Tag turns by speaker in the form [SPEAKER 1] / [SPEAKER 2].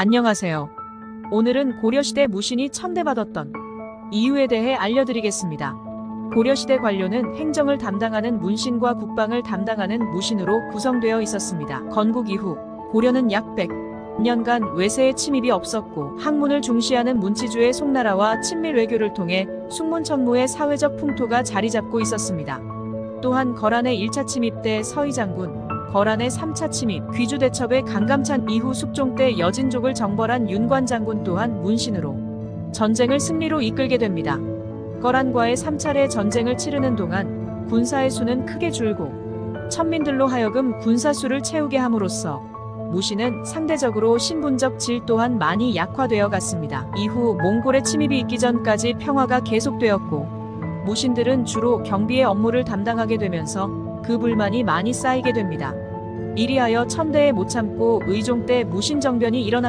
[SPEAKER 1] 안녕하세요. 오늘은 고려시대 무신이 천대받았던 이유에 대해 알려드리겠습니다. 고려시대 관료는 행정을 담당하는 문신과 국방을 담당하는 무신으로 구성되어 있었습니다. 건국 이후 고려는 약 100년간 외세의 침입이 없었고 학문을 중시하는 문치주의 송나라와 친밀 외교를 통해 숙문천무의 사회적 풍토가 자리 잡고 있었습니다. 또한 거란의 1차 침입 때 서희 장군, 거란의 3차 침입, 귀주 대첩의 강감찬 이후 숙종 때 여진족을 정벌한 윤관 장군 또한 문신으로 전쟁을 승리로 이끌게 됩니다. 거란과의 3차례 전쟁을 치르는 동안 군사의 수는 크게 줄고 천민들로 하여금 군사수를 채우게 함으로써 무신은 상대적으로 신분적 질 또한 많이 약화되어 갔습니다. 이후 몽골의 침입이 있기 전까지 평화가 계속되었고 무신들은 주로 경비의 업무를 담당하게 되면서 그 불만이 많이 쌓이게 됩니다. 이리하여 천대에 못 참고 의종 때 무신정변이 일어나게